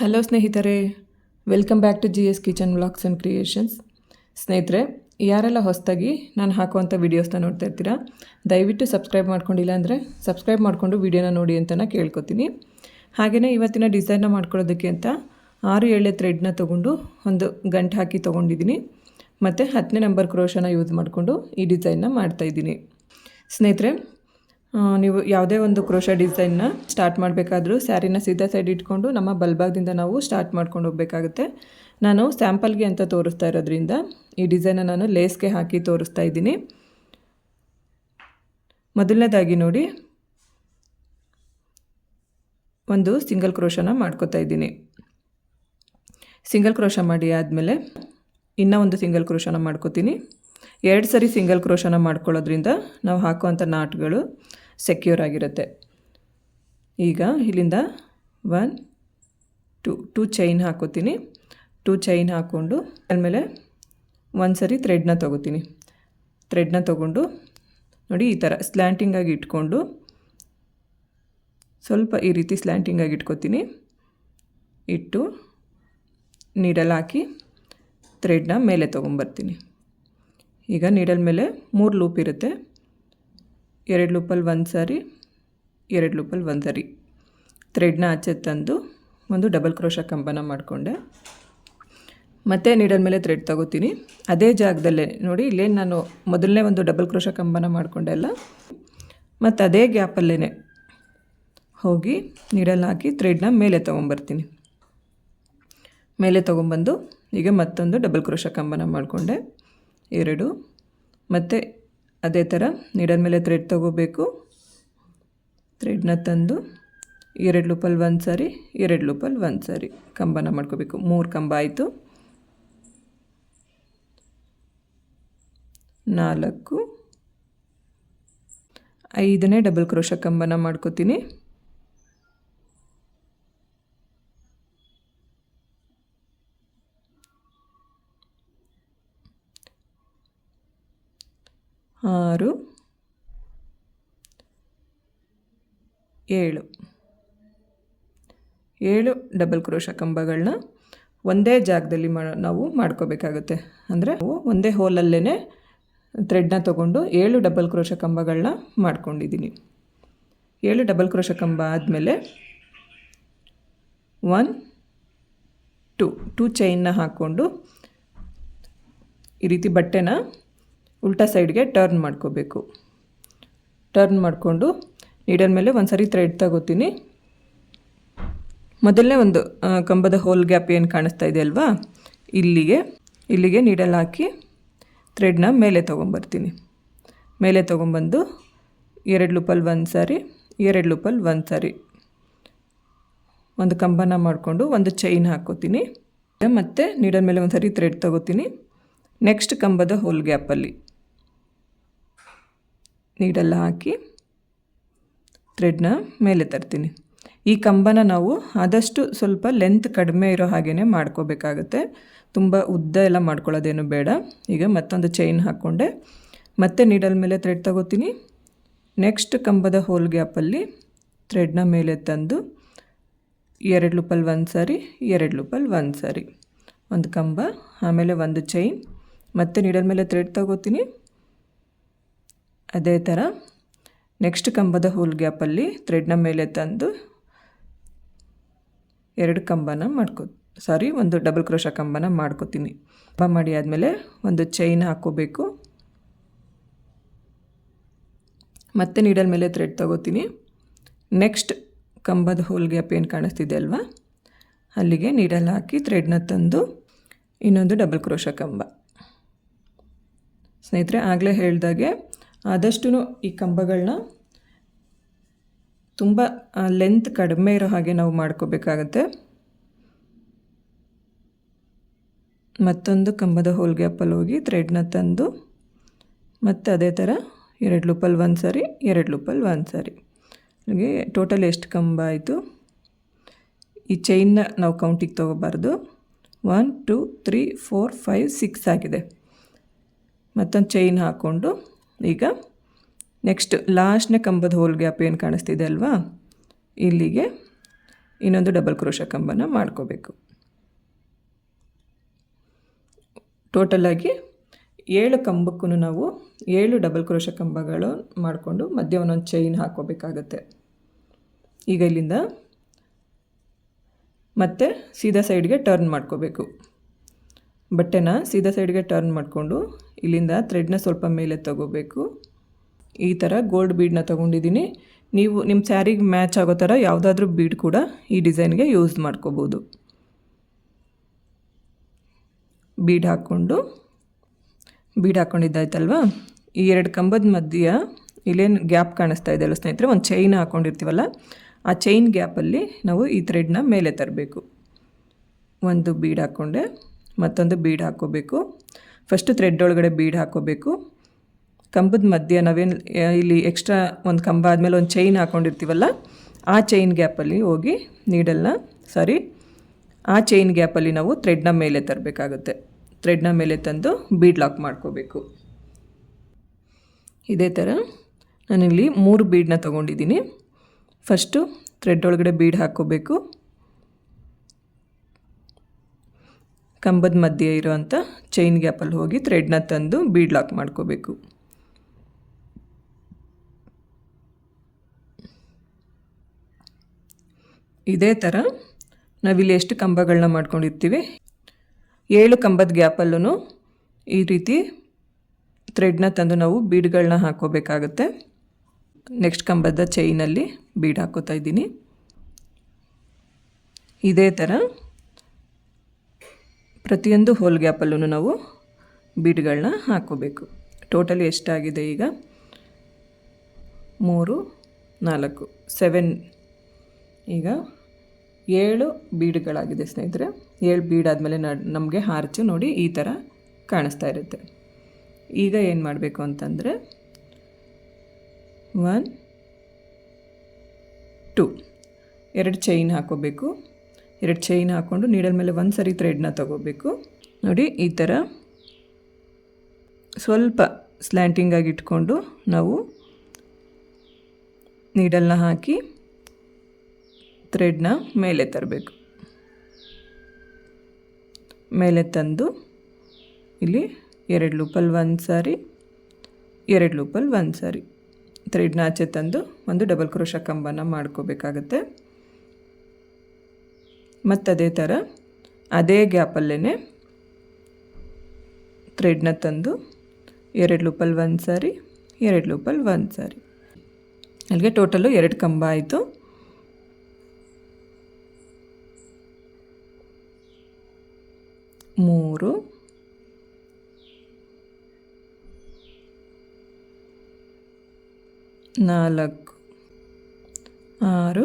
Hello ಸ್ನೇಹಿತರೆ, welcome back to G S kitchen vlogs and creations. ಸ್ನೇಹಿತರೆ, ಯಾರೆಲ್ಲ ಹೊಸದಾಗಿ ನಾನು ಹಾಕುವಂಥ ವೀಡಿಯೋಸ್ನ ನೋಡ್ತಾ ಇರ್ತೀರಾ, ದಯವಿಟ್ಟು ಸಬ್ಸ್ಕ್ರೈಬ್ ಮಾಡ್ಕೊಂಡಿಲ್ಲ ಅಂದರೆ ಸಬ್ಸ್ಕ್ರೈಬ್ ಮಾಡಿಕೊಂಡು ವೀಡಿಯೋನ ನೋಡಿ ಅಂತ ಕೇಳ್ಕೊತೀನಿ. ಹಾಗೆಯೇ ಇವತ್ತಿನ ಡಿಸೈನ್ನ ಮಾಡ್ಕೊಳ್ಳೋದಕ್ಕೆ ಅಂತ ಆರು ಏಳೆ ಥ್ರೆಡ್ನ ತೊಗೊಂಡು ಒಂದು ಗಂಟು ಹಾಕಿ ತೊಗೊಂಡಿದ್ದೀನಿ. ಮತ್ತು ಹತ್ತನೇ ನಂಬರ್ ಕ್ರೋಶನ ಯೂಸ್ ಮಾಡಿಕೊಂಡು ಈ ಡಿಸೈನ್ನ ಮಾಡ್ತಾಯಿದ್ದೀನಿ ಸ್ನೇಹಿತರೆ ನೀವು ಯಾವುದೇ ಒಂದು ಕ್ರೋಶ ಡಿಸೈನ್ನ ಸ್ಟಾರ್ಟ್ ಮಾಡಬೇಕಾದ್ರೂ ಸ್ಯಾರಿನ ಸೀದಾ ಸೈಡ್ ಇಟ್ಕೊಂಡು ನಮ್ಮ ಬಲ್ಭಾಗದಿಂದ ನಾವು ಸ್ಟಾರ್ಟ್ ಮಾಡ್ಕೊಂಡು ಹೋಗಬೇಕಾಗುತ್ತೆ. ನಾನು ಸ್ಯಾಂಪಲ್ಗೆ ಅಂತ ತೋರಿಸ್ತಾ ಇರೋದ್ರಿಂದ ಈ ಡಿಸೈನ ನಾನು ಲೇಸ್ಗೆ ಹಾಕಿ ತೋರಿಸ್ತಾ ಇದ್ದೀನಿ. ಮೊದಲನೇದಾಗಿ ನೋಡಿ, ಒಂದು ಸಿಂಗಲ್ ಕ್ರೋಶನ ಮಾಡ್ಕೋತಾ ಇದ್ದೀನಿ. ಸಿಂಗಲ್ ಕ್ರೋಶ ಮಾಡಿ ಆದಮೇಲೆ ಇನ್ನೂ ಒಂದು ಸಿಂಗಲ್ ಕ್ರೋಶನ ಮಾಡ್ಕೋತೀನಿ. ಎರಡು ಸರಿ ಸಿಂಗಲ್ ಕ್ರೋಶನ ಮಾಡ್ಕೊಳ್ಳೋದ್ರಿಂದ ನಾವು ಹಾಕುವಂಥ ನಾಟ್ಗಳು ಸೆಕ್ಯೂರ್ ಆಗಿರುತ್ತೆ. ಈಗ ಇಲ್ಲಿಂದ ಒನ್ ಟು ಟೂ ಚೈನ್ ಹಾಕೋತೀನಿ. ಟೂ ಚೈನ್ ಹಾಕ್ಕೊಂಡು ಆಮೇಲೆ ಒಂದು ಸರಿ ಥ್ರೆಡ್ನ ತೊಗೋತೀನಿ. ಥ್ರೆಡ್ನ ತೊಗೊಂಡು ನೋಡಿ ಈ ಥರ ಸ್ಲ್ಯಾಂಟಿಂಗಾಗಿ ಇಟ್ಕೊಂಡು ಸ್ವಲ್ಪ ಈ ರೀತಿ ಸ್ಲ್ಯಾಂಟಿಂಗಾಗಿ ಇಟ್ಕೋತೀನಿ. ಇಟ್ಟು ನೀಡಲ್ ಹಾಕಿ ಥ್ರೆಡ್ನ ಮೇಲೆ ತೊಗೊಂಬರ್ತೀನಿ. ಈಗ ನೀಡಲ್ ಮೇಲೆ ಮೂರು ಲೂಪ್ ಇರುತ್ತೆ. ಎರಡು ಲೂಪಲ್ಲಿ ಒಂದು ಸಾರಿ, ಎರಡು ಲೂಪಲ್ಲಿ ಒಂದು ಸಾರಿ. ಥ್ರೆಡ್ನ ಆಚೆ ತಂದು ಒಂದು ಡಬಲ್ ಕ್ರೋಶ ಕಂಬನ ಮಾಡಿಕೊಂಡೆ. ಮತ್ತೆ ನೀಡಲ್ ಮೇಲೆ ಥ್ರೆಡ್ ತಗೋತೀನಿ. ಅದೇ ಜಾಗದಲ್ಲೇ ನೋಡಿ ಇಲ್ಲೇನು ನಾನು ಮೊದಲನೇ ಒಂದು ಡಬಲ್ ಕ್ರೋಶ ಕಂಬನ ಮಾಡಿಕೊಂಡೆ ಅಲ್ಲ? ಮತ್ತು ಅದೇ ಗ್ಯಾಪಲ್ಲೇ ಹೋಗಿ ನೀಡಲ್ ಹಾಕಿ ಥ್ರೆಡ್ನ ಮೇಲೆ ತೊಗೊಂಬರ್ತೀನಿ. ಮೇಲೆ ತೊಗೊಂಬಂದು ಈಗ ಮತ್ತೊಂದು ಡಬಲ್ ಕ್ರೋಶ ಕಂಬನ ಮಾಡಿಕೊಂಡೆ. ಎರಡು, ಮತ್ತು ಅದೇ ಥರ ನೀಡಲ್ ಮೇಲೆ ಥ್ರೆಡ್ ತೊಗೋಬೇಕು. ಥ್ರೆಡ್ನ ತಂದು ಎರಡು ಲೂಪಲ್ಲಿ ಒಂದು ಸಾರಿ, ಎರಡು ಲೂಪಲ್ಲಿ ಒಂದು ಸಾರಿ ಕಂಬನ ಮಾಡ್ಕೋಬೇಕು. ಮೂರು ಕಂಬ ಆಯಿತು. ನಾಲ್ಕು, ಐದನೇ ಡಬಲ್ ಕ್ರೋಶ ಕಂಬನ ಮಾಡ್ಕೋತೀನಿ. ಆರು, ಏಳು. ಏಳು ಡಬಲ್ ಕ್ರೋಶ ಕಂಬಗಳನ್ನ ಒಂದೇ ಜಾಗದಲ್ಲಿ ಮಾ, ನಾವು ಮಾಡ್ಕೋಬೇಕಾಗುತ್ತೆ. ಅಂದರೆ ನಾವು ಒಂದೇ ಹೋಲಲ್ಲೇ ಥ್ರೆಡ್ನ ತೊಗೊಂಡು ಏಳು ಡಬಲ್ ಕ್ರೋಶ ಕಂಬಗಳನ್ನ ಮಾಡ್ಕೊಂಡಿದ್ದೀನಿ ಏಳು ಡಬಲ್ ಕ್ರೋಶ ಕಂಬ ಆದಮೇಲೆ ಒನ್ ಟು ಟೂ ಚೈನ್ನ ಹಾಕ್ಕೊಂಡು ಈ ರೀತಿ ಬಟ್ಟೆನ ಉಲ್ಟಾ ಸೈಡ್ಗೆ ಟರ್ನ್ ಮಾಡ್ಕೋಬೇಕು. ಟರ್ನ್ ಮಾಡಿಕೊಂಡು ನೀಡಲ್ ಮೇಲೆ ಒಂದು ಸರಿ ಥ್ರೆಡ್ ತಗೋತೀನಿ. ಮೊದಲನೇ ಒಂದು ಕಂಬದ ಹೋಲ್ ಗ್ಯಾಪ್ ಏನು ಕಾಣಿಸ್ತಾ ಇದೆ ಅಲ್ವಾ? ಇಲ್ಲಿಗೆ ಇಲ್ಲಿಗೆ ನೀಡಲ್ ಹಾಕಿ ಥ್ರೆಡ್ನ ಮೇಲೆ ತೊಗೊಂಬರ್ತೀನಿ. ಮೇಲೆ ತೊಗೊಂಬಂದು ಎರಡು ಲೂಪಲ್ಲಿ ಒಂದು ಸಾರಿ, ಎರಡು ಲೂಪಲ್ಲಿ ಒಂದು ಸಾರಿ. ಒಂದು ಕಂಬನ ಮಾಡಿಕೊಂಡು ಒಂದು ಚೈನ್ ಹಾಕೋತೀನಿ. ಮತ್ತು ನೀಡಲ್ ಮೇಲೆ ಒಂದು ಸರಿ ಥ್ರೆಡ್ ತಗೋತೀನಿ. ನೆಕ್ಸ್ಟ್ ಕಂಬದ ಹೋಲ್ ಗ್ಯಾಪಲ್ಲಿ ನೀಡಲ್ಲ ಹಾಕಿ ಥ್ರೆಡ್ನ ಮೇಲೆ ತರ್ತೀನಿ. ಈ ಕಂಬನ ನಾವು ಆದಷ್ಟು ಸ್ವಲ್ಪ ಲೆಂತ್ ಕಡಿಮೆ ಇರೋ ಹಾಗೇ ಮಾಡ್ಕೋಬೇಕಾಗತ್ತೆ. ತುಂಬ ಉದ್ದ ಎಲ್ಲ ಮಾಡ್ಕೊಳ್ಳೋದೇನು ಬೇಡ. ಈಗ ಮತ್ತೊಂದು ಚೈನ್ ಹಾಕ್ಕೊಂಡೆ. ಮತ್ತೆ ನೀಡಲ್ ಮೇಲೆ ಥ್ರೆಡ್ ತಗೋತೀನಿ. ನೆಕ್ಸ್ಟ್ ಕಂಬದ ಹೋಲ್ ಗ್ಯಾಪಲ್ಲಿ ಥ್ರೆಡ್ನ ಮೇಲೆ ತಂದು ಎರಡು ಲೂಪಲ್ಲಿ ಒಂದು ಸಾರಿ, ಎರಡು ಲೂಪಲ್ಲಿ ಒಂದು ಸಾರಿ. ಒಂದು ಕಂಬ, ಆಮೇಲೆ ಒಂದು ಚೈನ್ ಮತ್ತೆ ನೀಡಲ್ ಮೇಲೆ ಥ್ರೆಡ್ ತಗೋತೀನಿ. ಅದೇ ಥರ ನೆಕ್ಸ್ಟ್ ಕಂಬದ ಹೋಲ್ ಗ್ಯಾಪಲ್ಲಿ ಥ್ರೆಡ್ನ ಮೇಲೆ ತಂದು ಎರಡು ಕಂಬನ ಮಾಡ್ಕೊ ಸಾರಿ ಒಂದು ಡಬಲ್ ಕ್ರೋಶ ಕಂಬನ ಮಾಡ್ಕೋತೀನಿ. ಕಂಬ ಮಾಡಿ ಆದಮೇಲೆ ಒಂದು ಚೈನ್ ಹಾಕ್ಕೋಬೇಕು. ಮತ್ತೆ ನೀಡಲ್ ಮೇಲೆ ಥ್ರೆಡ್ ತಗೋತೀನಿ. ನೆಕ್ಸ್ಟ್ ಕಂಬದ ಹೋಲ್ ಗ್ಯಾಪ್ ಏನು ಕಾಣಿಸ್ತಿದೆ ಅಲ್ವಾ? ಅಲ್ಲಿಗೆ ನೀಡಲ್ ಹಾಕಿ ಥ್ರೆಡ್ನ ತಂದು ಇನ್ನೊಂದು ಡಬಲ್ ಕ್ರೋಶ ಕಂಬ. ಸ್ನೇಹಿತರೆ, ಆಗಲೇ ಹೇಳ್ದಾಗೆ ಆದಷ್ಟು ಈ ಕಂಬಗಳನ್ನ ತುಂಬ ಲೆಂತ್ ಕಡಿಮೆ ಇರೋ ಹಾಗೆ ನಾವು ಮಾಡ್ಕೋಬೇಕಾಗತ್ತೆ. ಮತ್ತೊಂದು ಕಂಬದ ಹೋಲ್ಗೆ ಅಪ್ಪಲ್ಲಿ ಹೋಗಿ ಥ್ರೆಡ್ನ ತಂದು, ಮತ್ತು ಅದೇ ಥರ ಎರಡು ಲೂಪಲ್ಲಿ ಒಂದು ಸಾರಿ ಎರಡು ಲೂಪಲ್ಲಿ ಒಂದು ಸಾರಿ ಹಾಗೆ ಟೋಟಲ್ ಎಷ್ಟು ಕಂಬ ಆಯಿತು? ಈ ಚೈನ್ನ ನಾವು ಕೌಂಟಿಗೆ ತೊಗೋಬಾರ್ದು. One two three four five six ಆಗಿದೆ. ಮತ್ತೊಂದು ಚೈನ್ ಹಾಕ್ಕೊಂಡು ಈಗ ನೆಕ್ಸ್ಟ್ ಲಾಸ್ಟ್ನೇ ಕಂಬದ ಹೋಲ್ ಗ್ಯಾಪ್ ಏನು ಕಾಣಿಸ್ತಿದೆ ಅಲ್ವಾ? ಇಲ್ಲಿಗೆ ಇನ್ನೊಂದು ಡಬಲ್ ಕ್ರೋಶ ಕಂಬನ ಮಾಡ್ಕೋಬೇಕು. ಟೋಟಲಾಗಿ ಏಳು ಕಂಬಕ್ಕೂ ನಾವು ಏಳು ಡಬಲ್ ಕ್ರೋಶ ಕಂಬಗಳು ಮಾಡಿಕೊಂಡು ಮಧ್ಯೆ ಒಂದೊಂದು ಚೈನ್ ಹಾಕೋಬೇಕಾಗತ್ತೆ ಈಗ ಇಲ್ಲಿಂದ ಮತ್ತೆ ಸೀದಾ ಸೈಡ್ಗೆ ಟರ್ನ್ ಮಾಡ್ಕೋಬೇಕು. ಬಟ್ಟೆನ ಸೀದಾ ಸೈಡ್ಗೆ ಟರ್ನ್ ಮಾಡಿಕೊಂಡು ಇಲ್ಲಿಂದ ಥ್ರೆಡ್ನ ಸ್ವಲ್ಪ ಮೇಲೆ ತಗೋಬೇಕು. ಈ ಥರ ಗೋಲ್ಡ್ ಬೀಡನ್ನ ತೊಗೊಂಡಿದ್ದೀನಿ. ನೀವು ನಿಮ್ಮ ಸ್ಯಾರಿಗೆ ಮ್ಯಾಚ್ ಆಗೋ ಥರ ಯಾವುದಾದ್ರೂ ಬೀಡ್ ಕೂಡ ಈ ಡಿಸೈನ್ಗೆ ಯೂಸ್ ಮಾಡ್ಕೋಬೋದು. ಬೀಡ್ ಹಾಕ್ಕೊಂಡು ಬೀಡ್ ಹಾಕ್ಕೊಂಡಿದ್ದಾಯ್ತಲ್ವಾ ಈ ಎರಡು ಕಂಬದ ಮಧ್ಯ ಇಲ್ಲೇನು ಗ್ಯಾಪ್ ಕಾಣಿಸ್ತಾ ಇದೆ ಅಲ್ಲ ಸ್ನೇಹಿತರೆ? ಒಂದು ಚೈನ್ ಹಾಕ್ಕೊಂಡಿರ್ತೀವಲ್ಲ ಆ ಚೈನ್ ಗ್ಯಾಪಲ್ಲಿ ನಾವು ಈ ಥ್ರೆಡ್ನ ಮೇಲೆ ತರಬೇಕು. ಒಂದು ಬೀಡ್ ಹಾಕ್ಕೊಂಡೆ. ಮತ್ತೊಂದು ಬೀಡ್ ಹಾಕ್ಕೋಬೇಕು. ಫಸ್ಟು ಥ್ರೆಡ್ ಒಳಗಡೆ ಬೀಡ್ ಹಾಕ್ಕೋಬೇಕು. ಕಂಬದ ಮಧ್ಯೆ ನಾವೇನು ಇಲ್ಲಿ ಎಕ್ಸ್ಟ್ರಾ ಒಂದು ಕಂಬ ಆದಮೇಲೆ ಒಂದು ಚೈನ್ ಹಾಕ್ಕೊಂಡಿರ್ತೀವಲ್ಲ ಆ ಚೈನ್ ಗ್ಯಾಪಲ್ಲಿ ಹೋಗಿ ನೀಡಲ್ನ ಸಾರಿ ಆ ಚೈನ್ ಗ್ಯಾಪಲ್ಲಿ ನಾವು ಥ್ರೆಡ್ನ ಮೇಲೆ ತರಬೇಕಾಗುತ್ತೆ. ಥ್ರೆಡ್ನ ಮೇಲೆ ತಂದು ಬೀಡ್ ಲಾಕ್ ಮಾಡ್ಕೋಬೇಕು. ಇದೇ ಥರ ನಾನಿಲ್ಲಿ ಮೂರು ಬೀಡನ್ನ ತೊಗೊಂಡಿದ್ದೀನಿ. ಫಸ್ಟು ಥ್ರೆಡ್ ಒಳಗಡೆ ಬೀಡ್ ಹಾಕ್ಕೋಬೇಕು. ಕಂಬದ ಮಧ್ಯೆ ಇರೋವಂಥ ಚೈನ್ ಗ್ಯಾಪಲ್ಲಿ ಹೋಗಿ ಥ್ರೆಡ್ನ ತಂದು ಬೀಡ್ ಲಾಕ್ ಮಾಡ್ಕೋಬೇಕು. ಇದೇ ಥರ ನಾವಿಲ್ಲಿ ಎಷ್ಟು ಕಂಬಗಳನ್ನ ಮಾಡ್ಕೊಂಡಿರ್ತೀವಿ? ಏಳು ಕಂಬದ ಗ್ಯಾಪಲ್ಲೂ ಈ ರೀತಿ ಥ್ರೆಡ್ನ ತಂದು ನಾವು ಬೀಡ್ಗಳನ್ನ ಹಾಕೋಬೇಕಾಗುತ್ತೆ ನೆಕ್ಸ್ಟ್ ಕಂಬದ ಚೈನಲ್ಲಿ ಬೀಡ್ ಹಾಕೋತಾ ಇದ್ದೀನಿ. ಇದೇ ಥರ ಪ್ರತಿಯೊಂದು ಹೋಲ್ ಗ್ಯಾಪಲ್ಲೂ ನಾವು ಬೀಡ್ಗಳನ್ನ ಹಾಕೋಬೇಕು ಟೋಟಲಿ ಎಷ್ಟಾಗಿದೆ ಈಗ? ಮೂರು, ನಾಲ್ಕು ಸೆವೆನ್ ಈಗ ಏಳು ಬೀಡ್ಗಳಾಗಿದೆ ಸ್ನೇಹಿತರೆ. ಏಳು ಬೀಡ್ ಆದಮೇಲೆ ನಮಗೆ ಹಾರ್ಚು ನೋಡಿ ಈ ಥರ ಕಾಣಿಸ್ತಾ ಇರುತ್ತೆ. ಈಗ ಏನು ಮಾಡಬೇಕು ಅಂತಂದರೆ ಒನ್ ಟು ಎರಡು ಚೈನ್ ಹಾಕೋಬೇಕು ಎರಡು ಚೈನ್ ಹಾಕ್ಕೊಂಡು ನೀಡಲ್ ಮೇಲೆ ಒಂದು ಸರಿ ಥ್ರೆಡ್ನ ತಗೋಬೇಕು. ನೋಡಿ, ಈ ಥರ ಸ್ವಲ್ಪ ಸ್ಲ್ಯಾಂಟಿಂಗಾಗಿ ಇಟ್ಕೊಂಡು ನಾವು ನೀಡಲ್ನ ಹಾಕಿ ಥ್ರೆಡ್ನ ಮೇಲೆ ತರಬೇಕು. ಮೇಲೆ ತಂದು ಇಲ್ಲಿ ಎರಡು ಲೂಪಲ್ಲಿ ಒಂದು ಸಾರಿ, ಎರಡು ಲೂಪಲ್ಲಿ ಒಂದು ಸಾರಿ. ಥ್ರೆಡ್ನ ಆಚೆ ತಂದು ಒಂದು ಡಬಲ್ ಕ್ರೋಶ ಕಂಬನ ಮಾಡ್ಕೋಬೇಕಾಗತ್ತೆ. ಮತ್ತು ಅದೇ ಥರ ಅದೇ ಗ್ಯಾಪಲ್ಲೇ ಥ್ರೆಡ್ನ ತಂದು ಎರಡು ಲೂಪಲ್ಲಿ ಒಂದು ಸಾರಿ, ಎರಡು ಲೂಪಲ್ಲಿ ಒಂದು ಸಾರಿ. ಅಲ್ಲಿಗೆ ಟೋಟಲು ಎರಡು ಕಂಬ ಆಯಿತು. ಮೂರು, ನಾಲ್ಕು, ಆರು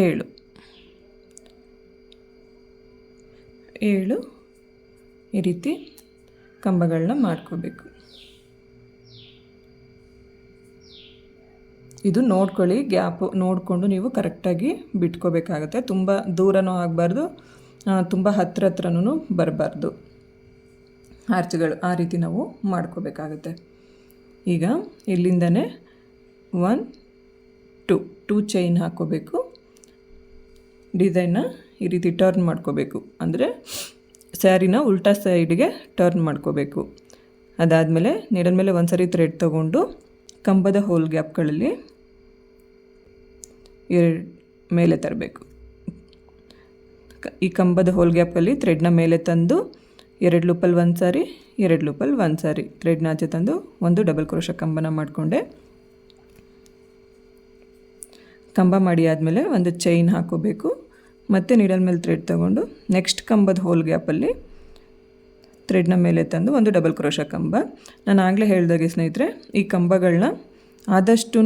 ಏಳು. ಏಳು, ಈ ರೀತಿ ಕಂಬಗಳನ್ನ ಮಾಡ್ಕೋಬೇಕು. ಇದು ನೋಡ್ಕೊಳ್ಳಿ, ಗ್ಯಾಪು ನೋಡಿಕೊಂಡು ನೀವು ಕರೆಕ್ಟಾಗಿ ಬಿಟ್ಕೋಬೇಕಾಗತ್ತೆ. ತುಂಬ ದೂರನೂ ಆಗಬಾರ್ದು ತುಂಬ ಹತ್ರ ಹತ್ರನೂ ಬರಬಾರ್ದು. ಆರ್ಚ್ಗಳು ಆ ರೀತಿ ನಾವು ಮಾಡ್ಕೋಬೇಕಾಗತ್ತೆ. ಈಗ ಇಲ್ಲಿಂದನೇ ಒನ್ ಟು ಟೂ ಚೈನ್ ಹಾಕ್ಕೋಬೇಕು ಡಿಸೈನ್ನ ಈ ರೀತಿ ಟರ್ನ್ ಮಾಡ್ಕೋಬೇಕು. ಅಂದರೆ ಸ್ಯಾರಿನ ಉಲ್ಟಾ ಸೈಡ್ಗೆ ಟರ್ನ್ ಮಾಡ್ಕೋಬೇಕು. ಅದಾದಮೇಲೆ ನೆಡದ ಮೇಲೆ ಒಂದು ಸರಿ ಥ್ರೆಡ್ ತೊಗೊಂಡು ಕಂಬದ ಹೋಲ್ ಗ್ಯಾಪ್ಗಳಲ್ಲಿ ಎರಡು ಮೇಲೆ ತರಬೇಕು. ಈ ಕಂಬದ ಹೋಲ್ ಗ್ಯಾಪಲ್ಲಿ ಥ್ರೆಡ್ನ ಮೇಲೆ ತಂದು ಎರಡು ಲೂಪಲ್ಲಿ ಒಂದು ಸಾರಿ ಎರಡು ಲೂಪಲ್ಲಿ ಒಂದು ಸಾರಿ ಥ್ರೆಡ್ನ ಆಚೆ ತಂದು ಒಂದು ಡಬಲ್ ಕ್ರೋಶ ಕಂಬನ ಮಾಡಿಕೊಂಡೆ. ಕಂಬ ಮಾಡಿ ಆದಮೇಲೆ ಒಂದು ಚೈನ್ ಹಾಕೋಬೇಕು. ಮತ್ತು ನೀಡಲ್ ಮೇಲೆ ಥ್ರೆಡ್ ತೊಗೊಂಡು ನೆಕ್ಸ್ಟ್ ಕಂಬದ ಹೋಲ್ ಗ್ಯಾಪಲ್ಲಿ ಥ್ರೆಡ್ನ ಮೇಲೆ ತಂದು ಒಂದು ಡಬಲ್ ಕ್ರೋಶ ಕಂಬ. ನಾನು ಆಗಲೇ ಹೇಳಿದಾಗೆ ಸ್ನೇಹಿತರೆ, ಈ ಕಂಬಗಳನ್ನ ಆದಷ್ಟು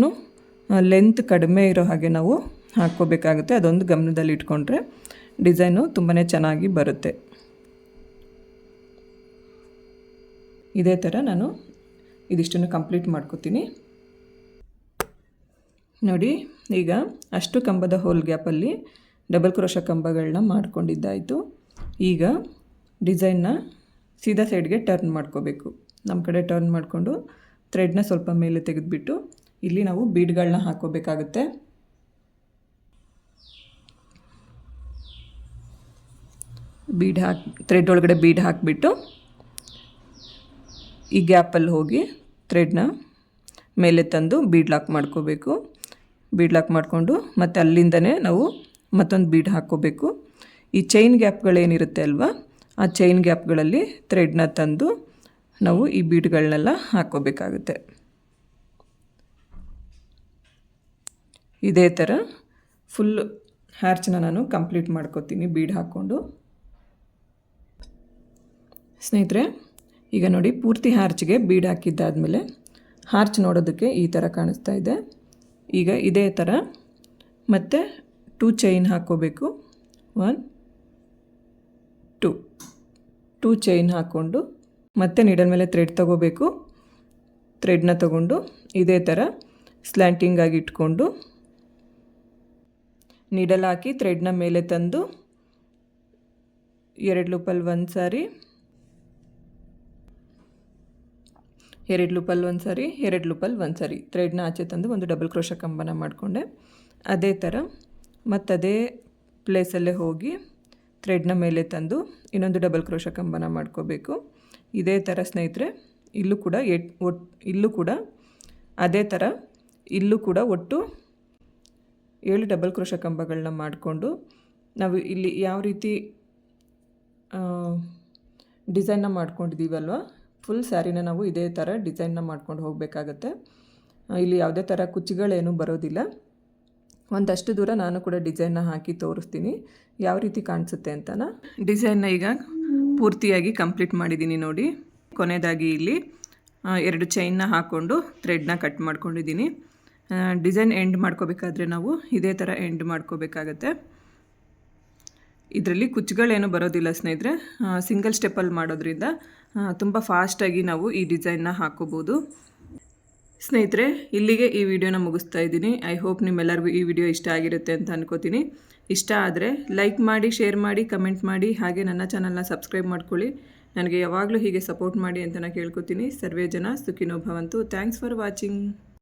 ಲೆಂತ್ ಕಡಿಮೆ ಇರೋ ಹಾಗೆ ನಾವು ಹಾಕ್ಕೋಬೇಕಾಗುತ್ತೆ. ಅದೊಂದು ಗಮನದಲ್ಲಿ ಇಟ್ಕೊಂಡ್ರೆ ಡಿಸೈನು ತುಂಬಾ ಚೆನ್ನಾಗಿ ಬರುತ್ತೆ. ಇದೇ ಥರ ನಾನು ಇದಿಷ್ಟನ್ನು ಕಂಪ್ಲೀಟ್ ಮಾಡ್ಕೋತೀನಿ. ನೋಡಿ ಈಗ ಅಷ್ಟು ಕಂಬದ ಹೋಲ್ ಗ್ಯಾಪಲ್ಲಿ ಡಬಲ್ ಕ್ರೋಶ ಕಂಬಗಳನ್ನ ಮಾಡ್ಕೊಂಡಿದ್ದಾಯಿತು. ಈಗ ಡಿಸೈನ್ನ ಸೀದಾ ಸೈಡ್ಗೆ ಟರ್ನ್ ಮಾಡ್ಕೋಬೇಕು. ನಮ್ಮ ಕಡೆ ಟರ್ನ್ ಮಾಡಿಕೊಂಡು ಥ್ರೆಡ್ನ ಸ್ವಲ್ಪ ಮೇಲೆ ತೆಗೆದುಬಿಟ್ಟು ಇಲ್ಲಿ ನಾವು ಬೀಡ್ಗಳನ್ನ ಹಾಕೋಬೇಕಾಗುತ್ತೆ. ಬೀಡ್ ಹಾಕ್ ಥ್ರೆಡ್ ಒಳಗಡೆ ಬೀಡ್ ಹಾಕಿಬಿಟ್ಟು ಈ ಗ್ಯಾಪಲ್ಲಿ ಹೋಗಿ ಥ್ರೆಡ್ನ ಮೇಲೆ ತಂದು ಬೀಡ್ ಲಾಕ್ ಮಾಡ್ಕೋಬೇಕು. ಬೀಡ್ ಲಾಕ್ ಮಾಡಿಕೊಂಡು ಮತ್ತು ಅಲ್ಲಿಂದನೇ ನಾವು ಮತ್ತೊಂದು ಬೀಡ್ ಹಾಕ್ಕೋಬೇಕು. ಈ ಚೈನ್ ಗ್ಯಾಪ್ಗಳೇನಿರುತ್ತೆ ಅಲ್ವಾ? ಆ ಚೈನ್ ಗ್ಯಾಪ್ಗಳಲ್ಲಿ ಥ್ರೆಡ್ನ ತಂದು ನಾವು ಈ ಬೀಡ್ಗಳನ್ನೆಲ್ಲ ಹಾಕ್ಕೋಬೇಕಾಗುತ್ತೆ. ಇದೇ ಥರ ಫುಲ್ ಹ್ಯಾರ್ಚನ್ನ ನಾನು ಕಂಪ್ಲೀಟ್ ಮಾಡ್ಕೋತೀನಿ ಬೀಡ್ ಹಾಕ್ಕೊಂಡು. ಸ್ನೇಹಿತರೆ, ಈಗ ನೋಡಿ ಪೂರ್ತಿ ಹಾರ್ಚ್ಗೆ ಬೀಡ್ ಹಾಕಿದ್ದಾದಮೇಲೆ ಹಾರ್ಚ್ ನೋಡೋದಕ್ಕೆ ಈ ಥರ ಕಾಣಿಸ್ತಾ ಇದೆ. ಈಗ ಇದೇ ಥರ ಮತ್ತು ಟೂ ಚೈನ್ ಹಾಕ್ಕೋಬೇಕು ಒನ್ ಟು ಟೂ ಚೈನ್ ಹಾಕ್ಕೊಂಡು ಮತ್ತೆ ನೀಡಲ್ ಮೇಲೆ ಥ್ರೆಡ್ ತಗೋಬೇಕು. ಥ್ರೆಡ್ನ ತಗೊಂಡು ಇದೇ ಥರ ಸ್ಲ್ಯಾಂಟಿಂಗ್ ಆಗಿ ಇಟ್ಕೊಂಡು ನೀಡಲ್ ಹಾಕಿ ಥ್ರೆಡ್ನ ಮೇಲೆ ತಂದು ಎರಡು ಲೂಪಲ್ಲಿ ಒಂದು ಸಾರಿ ಎರಡು ಲೂಪಲ್ಲಿ ಒಂದು ಸಾರಿ ಎರಡು ಲೂಪಲ್ಲಿ ಒಂದು ಸಾರಿ ಥ್ರೆಡ್ನ ಆಚೆ ತಂದು ಒಂದು ಡಬಲ್ ಕ್ರೋಶ ಕಂಬನ ಮಾಡಿಕೊಂಡೆ. ಅದೇ ಥರ ಮತ್ತು ಅದೇ ಪ್ಲೇಸಲ್ಲೇ ಹೋಗಿ ಥ್ರೆಡ್ನ ಮೇಲೆ ತಂದು ಇನ್ನೊಂದು ಡಬಲ್ ಕ್ರೋಶ ಕಂಬನ ಮಾಡ್ಕೋಬೇಕು. ಇದೇ ಥರ ಸ್ನೇಹಿತರೆ, ಇಲ್ಲೂ ಕೂಡ ಎಟ್ ಒಟ್, ಇಲ್ಲೂ ಕೂಡ ಅದೇ ಥರ ಇಲ್ಲೂ ಕೂಡ ಒಟ್ಟು ಏಳು ಡಬಲ್ ಕ್ರೋಶ ಕಂಬಗಳನ್ನ ಮಾಡಿಕೊಂಡು ನಾವು ಇಲ್ಲಿ ಯಾವ ರೀತಿ ಡಿಸೈನ್ನ ಮಾಡ್ಕೊಂಡಿದ್ದೀವಲ್ವ? ಫುಲ್ ಸ್ಯಾರಿನ ನಾವು ಇದೇ ಥರ ಡಿಸೈನ್ನ ಮಾಡ್ಕೊಂಡು ಹೋಗಬೇಕಾಗತ್ತೆ. ಇಲ್ಲಿ ಯಾವುದೇ ಥರ ಕುಚ್ಚುಗಳೇನು ಬರೋದಿಲ್ಲ. ಒಂದಷ್ಟು ದೂರ ನಾನು ಕೂಡ ಡಿಸೈನ್ನ ಹಾಕಿ ತೋರಿಸ್ತೀನಿ. ಯಾವ ರೀತಿ ಕಾಣಿಸುತ್ತೆ ಅಂತನ? ಡಿಸೈನ್ನ ಈಗ ಪೂರ್ತಿಯಾಗಿ ಕಂಪ್ಲೀಟ್ ಮಾಡಿದ್ದೀನಿ ನೋಡಿ. ಕೊನೆಯದಾಗಿ ಇಲ್ಲಿ ಎರಡು ಚೈನ್ನ ಹಾಕ್ಕೊಂಡು ಥ್ರೆಡ್ನ ಕಟ್ ಮಾಡ್ಕೊಂಡಿದ್ದೀನಿ. ಡಿಸೈನ್ ಎಂಡ್ ಮಾಡ್ಕೋಬೇಕಾದ್ರೆ ನಾವು ಇದೇ ಥರ ಎಂಡ್ ಮಾಡ್ಕೋಬೇಕಾಗತ್ತೆ. ಇದರಲ್ಲಿ ಕುಚ್ಚುಗಳೇನು ಬರೋದಿಲ್ಲ ಸ್ನೇಹಿತರೆ. ಸಿಂಗಲ್ ಸ್ಟೆಪ್ಪಲ್ಲಿ ಮಾಡೋದ್ರಿಂದ ತುಂಬ ಫಾಸ್ಟಾಗಿ ನಾವು ಈ ಡಿಸೈನ್ನ ಹಾಕೋಬೋದು. ಸ್ನೇಹಿತರೆ, ಇಲ್ಲಿಗೆ ಈ ವಿಡಿಯೋನ ಮುಗಿಸ್ತಾ ಇದ್ದೀನಿ. ಐ ಹೋಪ್ ನಿಮ್ಮೆಲ್ಲರಿಗೂ ಈ ವಿಡಿಯೋ ಇಷ್ಟ ಆಗಿರುತ್ತೆ ಅಂತ ಅನ್ಕೋತೀನಿ. ಇಷ್ಟ ಆದರೆ ಲೈಕ್ ಮಾಡಿ ಶೇರ್ ಮಾಡಿ ಕಮೆಂಟ್ ಮಾಡಿ, ಹಾಗೆ ನನ್ನ ಚಾನಲ್ನ ಸಬ್ಸ್ಕ್ರೈಬ್ ಮಾಡ್ಕೊಳ್ಳಿ. ನನಗೆ ಯಾವಾಗಲೂ ಹೀಗೆ ಸಪೋರ್ಟ್ ಮಾಡಿ ಅಂತ ನಾನು ಕೇಳ್ಕೊತೀನಿ. ಸರ್ವೇ ಜನ ಸುಖಿನೋ ಭವಂತು. Thanks for watching